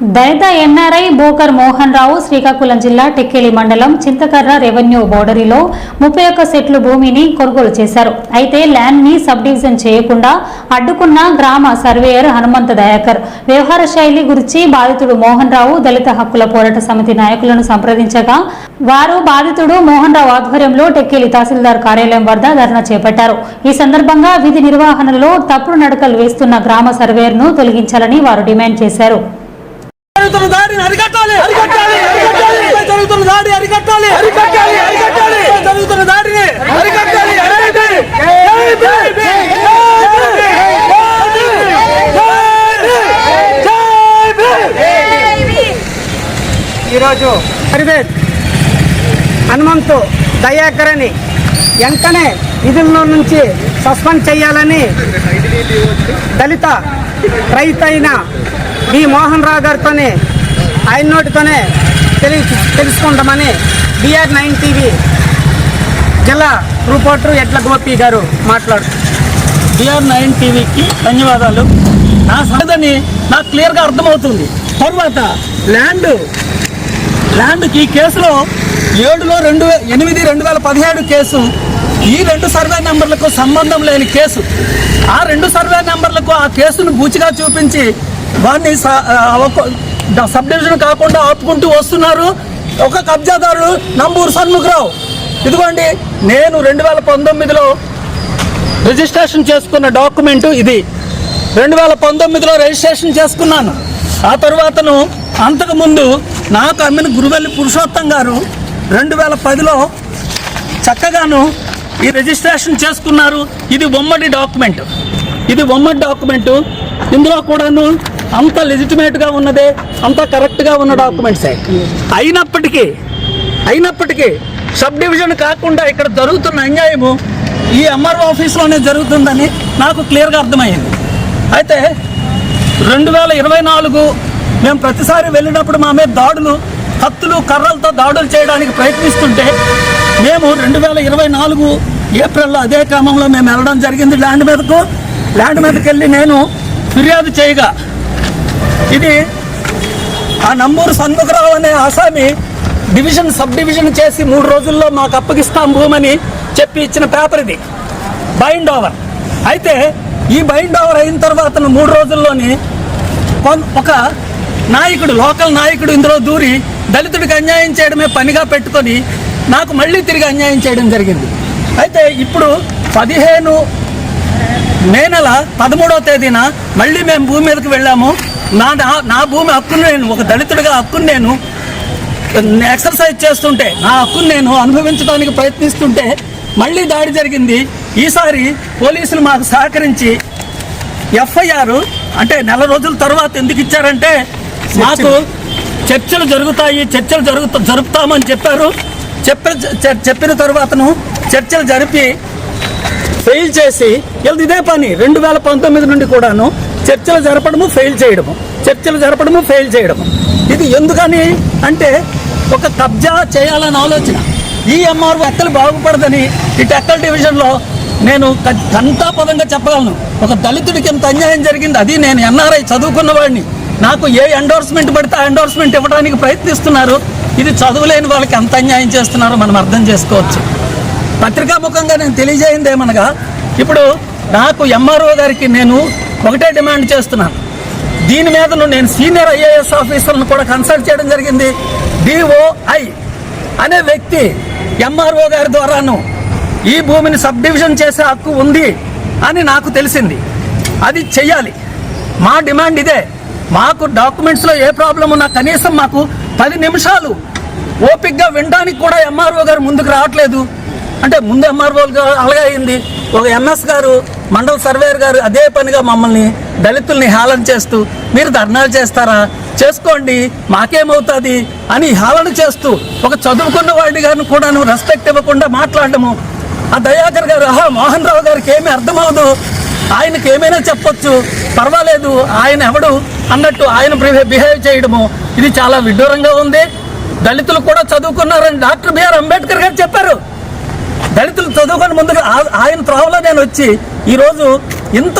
దళిత NRI Bokar Mohan Rao Srikakulam జిల్లా టెక్కేలి మండలం చింతకర్ర revenue బోర్డరీలో ముప్పై ఒక్క సెట్లు భూమిని కొనుగోలు చేశారు. అయితే ల్యాండ్ని సబ్ డివిజన్ చేయకుండా అడ్డుకున్న గ్రామ సర్వేయర్ హనుమంత దయాకర్. వ్యవహార శైలి గురించి బాధితుడు మోహన్ రావు దళిత హక్కుల పోరాట సమితి నాయకులను సంప్రదించగా వారు బాధితుడు మోహన్ రావు ఆధ్వర్యంలో టెక్కేలి తహసీల్దార్ కార్యాలయం వద్ద ధర్నా చేపట్టారు. ఈ సందర్భంగా విధి నిర్వహణలో తప్పుడు నడకలు వేస్తున్న గ్రామ సర్వేయర్ను తొలగించాలని వారు డిమాండ్ చేశారు. జరుగుతున్న దాడిని అరికట్టాలి. అరికట్టాలి అరికట్టాలి. జరుగుతున్న దాడి అరికట్టాలి. అరికట్టాలి అరికట్టాలి. జరుగుతున్న దాడిని అరికట్టాలి ఈరోజు హరివేద్ హనుమంతు దయాకర్ అని వెంటనే విధుల్లో నుంచి సస్పెండ్ చేయాలని దళిత రైతు అయిన బి మోహన్ రావు గారితోనే ఆయన నోటితోనే తెలి తెలుసుకుంటామని బిఆర్ నైన్ టీవీ జిల్లా రిపోర్టర్ ఎడ్ల గోపి గారు మాట్లాడుతున్నారు బిఆర్ నైన్ టీవీకి ధన్యవాదాలు. నా సంగతిని నాకు క్లియర్గా అర్థమవుతుంది. తర్వాత ల్యాండ్ ల్యాండ్కి ఈ కేసులో ఏడులో రెండు ఎనిమిది రెండు వేల పదిహేడు కేసు ఈ రెండు సర్వే నెంబర్లకు సంబంధం లేని కేసు. ఆ రెండు సర్వే నెంబర్లకు ఆ కేసును బూచిగా చూపించి వాడిని స- సబ్ డివిజన్ కాకుండా ఆపుకుంటూ వస్తున్నారు. ఒక కబ్జాదారుడు నంబూరు సన్ముఖరావు. ఇదిగోండి నేను రెండు వేల పంతొమ్మిదిలో రిజిస్ట్రేషన్ చేసుకున్న డాక్యుమెంటు ఇది. రెండు వేల పంతొమ్మిదిలో రిజిస్ట్రేషన్ చేసుకున్నాను. ఆ తర్వాతను అంతకుముందు నాకు అమ్మిన గురువెల్లి పురుషోత్తం గారు రెండు వేల పదిలో చక్కగాను ఈ రిజిస్ట్రేషన్ చేసుకున్నారు. ఇది ఉమ్మడి డాక్యుమెంట్. ఇది ఉమ్మడి డాక్యుమెంటు. ఇందులో కూడాను అంత లెజిటిమేట్గా ఉన్నదే అంత కరెక్ట్గా ఉన్న డాక్యుమెంట్సే అయినప్పటికీ అయినప్పటికీ సబ్ డివిజన్ కాకుండా ఇక్కడ జరుగుతున్న అన్యాయము ఈ ఎంఆర్ఓ ఆఫీస్లోనే జరుగుతుందని నాకు క్లియర్గా అర్థమైంది. అయితే రెండు వేల ఇరవై నాలుగు మేము ప్రతిసారి వెళ్ళినప్పుడు మా మీద దాడులు కత్తులు కర్రలతో దాడులు చేయడానికి ప్రయత్నిస్తుంటే మేము రెండు వేల ఇరవై నాలుగు ఏప్రిల్లో అదే క్రమంలో మేము వెళ్ళడం జరిగింది. ల్యాండ్ మీదకు ల్యాండ్ మీదకి వెళ్ళి నేను ఫిర్యాదు చేయగా ఇది ఆ నంబూరు సన్ముఖరావు అనే ఆసామి డివిజన్ సబ్ డివిజన్ చేసి మూడు రోజుల్లో మాకు అప్పగిస్తాం భూమని చెప్పి ఇచ్చిన పేపర్ ఇది. Bind over. అయితే ఈ బైండ్ ఓవర్ అయిన తర్వాత మూడు రోజుల్లోని ఒక నాయకుడు లోకల్ నాయకుడు ఇందులో దూరి దళితుడికి అన్యాయం చేయడమే పనిగా పెట్టుకొని నాకు మళ్ళీ తిరిగి అన్యాయం చేయడం జరిగింది. అయితే ఇప్పుడు పదిహేను మే నెల పదమూడవ తేదీన మళ్ళీ మేము భూమి మీదకి వెళ్ళాము. నా నా- నా భూమి హక్కును నేను ఒక దళితుడిగా హక్కును నేను ఎక్సర్సైజ్ చేస్తుంటే నా హక్కును నేను అనుభవించడానికి ప్రయత్నిస్తుంటే మళ్ళీ దాడి జరిగింది. ఈసారి పోలీసులు మాకు సహకరించి ఎఫ్ఐఆర్ అంటే నెల రోజుల తర్వాత ఎందుకు ఇచ్చారంటే మాకు చర్చలు జరుగుతాయి చర్చలు జరుగు జరుపుతామని చెప్పారు. చెప్ప చెప్పిన తర్వాతను చర్చలు జరిపి ఫెయిల్ చేసి వీళ్ళది ఇదే పని. రెండు వేల పంతొమ్మిది నుండి కూడాను చర్చలు జరపడము ఫెయిల్ చేయడము. చర్చలు జరపడము ఫెయిల్ చేయడము. ఇది ఎందుకని అంటే ఒక కబ్జా చేయాలని ఆలోచన. ఈ ఎంఆర్ ఎక్కలు బాగుపడదని ఈ టెక్కల్ డివిజన్లో నేను పదంగా చెప్పగలను. ఒక దళితుడికి ఎంత అన్యాయం జరిగింది అది నేను ఎన్ఆర్ఐ చదువుకున్న వాడిని. నాకు ఏ ఎండోర్స్మెంట్ పడితే ఆ ఎండోర్స్మెంట్ ఇవ్వడానికి ప్రయత్నిస్తున్నారు. ఇది చదువులేని వాళ్ళకి ఎంత అన్యాయం చేస్తున్నారో మనం అర్థం చేసుకోవచ్చు. పత్రికాముఖంగా నేను తెలియజేయింది ఏమనగా ఇప్పుడు నాకు ఎంఆర్ఓ గారికి నేను ఒకటే డిమాండ్ చేస్తున్నాను. దీని మీద నేను సీనియర్ ఐఏఎస్ ఆఫీసర్లను కూడా కన్సల్ట్ చేయడం జరిగింది. డిఓఐ అనే వ్యక్తి ఎంఆర్ఓ గారి ద్వారాను ఈ భూమిని సబ్ డివిజన్ చేసే హక్కు ఉంది అని నాకు తెలిసింది. అది చెయ్యాలి. మా డిమాండ్ ఇదే. మాకు డాక్యుమెంట్స్లో ఏ ప్రాబ్లం ఉన్నా కనీసం మాకు పది నిమిషాలు ఓపిక్గా వినడానికి కూడా ఎంఆర్ఓ గారు ముందుకు రావట్లేదు. అంటే ముందు ఎంఆర్ఓ గారు అలాగే అయింది. ఒక ఎంఎస్ గారు మండల సర్వేయర్ గారు అదే పనిగా మమ్మల్ని దళితుల్ని హేళన చేస్తూ మీరు ధర్నాలు చేస్తారా? చేసుకోండి మాకేమవుతుంది? అని హేళన చేస్తూ ఒక చదువుకున్న వాడి గారిని కూడాను రెస్పెక్ట్ ఇవ్వకుండా మాట్లాడము. ఆ దయాకర్ గారు ఆహా మోహన్ రావు గారికి ఏమీ అర్థమవదు. ఆయనకి ఏమైనా చెప్పొచ్చు. పర్వాలేదు ఆయన ఎవడు? అన్నట్టు ఆయన బిహేవ్ చేయడము. ఇది చాలా విడ్డూరంగా ఉంది. దళితులు కూడా చదువుకున్నారని డాక్టర్ బిఆర్ అంబేద్కర్ గారు చెప్పారు. దళితులు చదువుకొని ముందుకు ఆ- ఆయన త్రోవలో నేను వచ్చి ఈరోజు ఇంత